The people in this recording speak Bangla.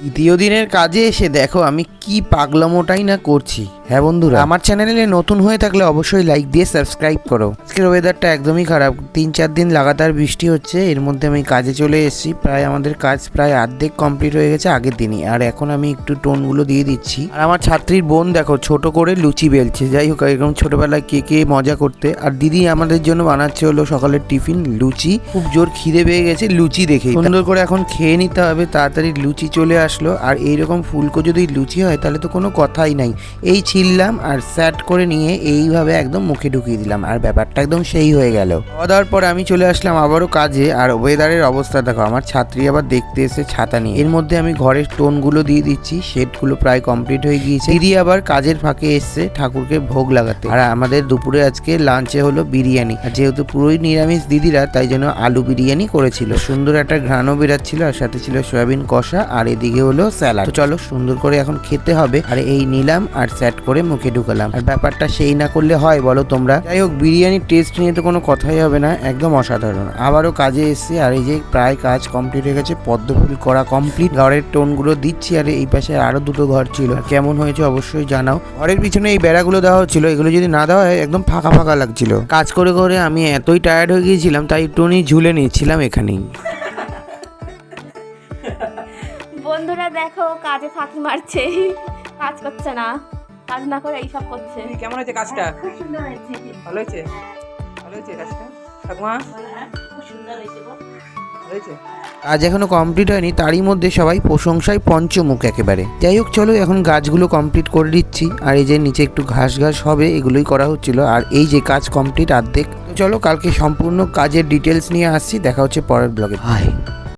দ্বিতীয় দিনের কাজে এসে দেখো আমি কি পাগলামোটাই না করছি। হ্যাঁ বন্ধুরা। আমার চ্যানেলে নতুন হয়ে থাকলে অবশ্যই লাইক দিয়ে সাবস্ক্রাইব করো। আজকের ওয়েদারটা একদমই খারাপ। তিন চার দিন লাগাতার বৃষ্টি হচ্ছে। এর মধ্যে আমি কাজে চলে এসেছি। প্রায় আমাদের কাজ প্রায় অর্ধেক কমপ্লিট হয়ে গেছে আগের দিনই। আর এখন আমি একটু টোনগুলো দিয়ে দিচ্ছি। আর আমার ছাত্রীর বোন দেখো, ছোট করে লুচি বেলছে। যাই হোক, এরকম ছোটবেলায় কে কে মজা করতে। আর দিদি আমাদের জন্য বানাচ্ছে হলো সকালের টিফিন, লুচি। খুব জোর খিদে পেয়ে গেছে, লুচি দেখে সুন্দর করে এখন খেয়ে নিতে হবে। তাড়াতাড়ি লুচি চলে আসলো। আর এইরকম ফুলকো যদি লুচি হয়, তাহলে তো কোনো কথাই নাই। এই ছিললাম আর স্যাট করে নিয়ে এইভাবে একদম মুখে ঢুকিয়ে দিলাম। আর ব্যাপারটা একদম সেই হয়ে গেল। খাওয়া দাওয়ার পর আমি চলে আসলাম আবারও কাজে। আর ওয়েদারের অবস্থা দেখো, আমার ছাত্রী আবার দেখতে এসে ছাতা নিয়ে। এর মধ্যে আমি ঘরের টোনগুলো দিয়ে দিচ্ছি, শেডগুলো প্রায় কমপ্লিট হয়ে গিয়েছে। দিদি আবার কাজের ফাঁকে এসছে ঠাকুরকে ভোগ লাগাতে। আর আমাদের দুপুরে আজকে লাঞ্চে হলো বিরিয়ানি। আর যেহেতু পুরোই নিরামিষ দিদিরা, তাই জন্য আলু বিরিয়ানি করেছিল। সুন্দর একটা ঘ্রাণও বেরাচ্ছিল আর সাথে ছিল সয়াবিন কষা, আর এদিকে হলো স্যালাড। চলো সুন্দর করে এখন খেতে হবে। আর এই নিলাম আর স্যাট করে মুখে ঢুকালাম। আর ব্যাপারটা সেই না করলে হয়, বলো তোমরা? যাই হোক বিরিয়ানির টেস্ট নিয়ে তো কোনো কথাই হবে না, একদম অসাধারণ। আবারও কাজে এসেছি, আর এই যে প্রায় কাজ কমপ্লিট হয়ে গেছে পদ্মফুল করা কমপ্লিট ঘরের টোনগুলো দিচ্ছি, আর এই পাশে আরও দুটো ঘর ছিল। কেমন হয়েছে অবশ্যই জানাও। ঘরের পিছনে এই বেড়াগুলো দেওয়া হচ্ছিল, এগুলো যদি না দেওয়া হয়, একদম ফাঁকা ফাঁকা লাগছিল। কাজ করে করে আমি এতই টায়ার্ড হয়ে গিয়েছিলাম, তাই একটুখানি ঝুলে নিয়েছিলাম এখানেই। বন্ধুরা দেখো, কাজে ফাঁকি মারছে, কাজ করছে না। কাজ না করে এইসব করছে। কেমন হয়েছে কাজটা? খুব সুন্দর হয়েছে। ভালো হয়েছে? ভালো হয়েছে কাজটা? ঠাকুমা? খুব সুন্দর হয়েছে ভালো হয়েছে? কাজ এখনও কমপ্লিট হয়নি তারই মধ্যে সবাই প্রশংসায় পঞ্চমুখ একেবারে। যাই হোক চলো এখন গাছগুলো কমপ্লিট করে দিচ্ছি। আর এই যে নিচে একটু ঘাস ঘাস হবে এগুলোই করা হচ্ছিল। আর এই যে কাজ কমপ্লিট অর্ধেক। তো চলো কালকে সম্পূর্ণ কাজের ডিটেলস নিয়ে আসছি দেখা হচ্ছে পরের ব্লগে হাই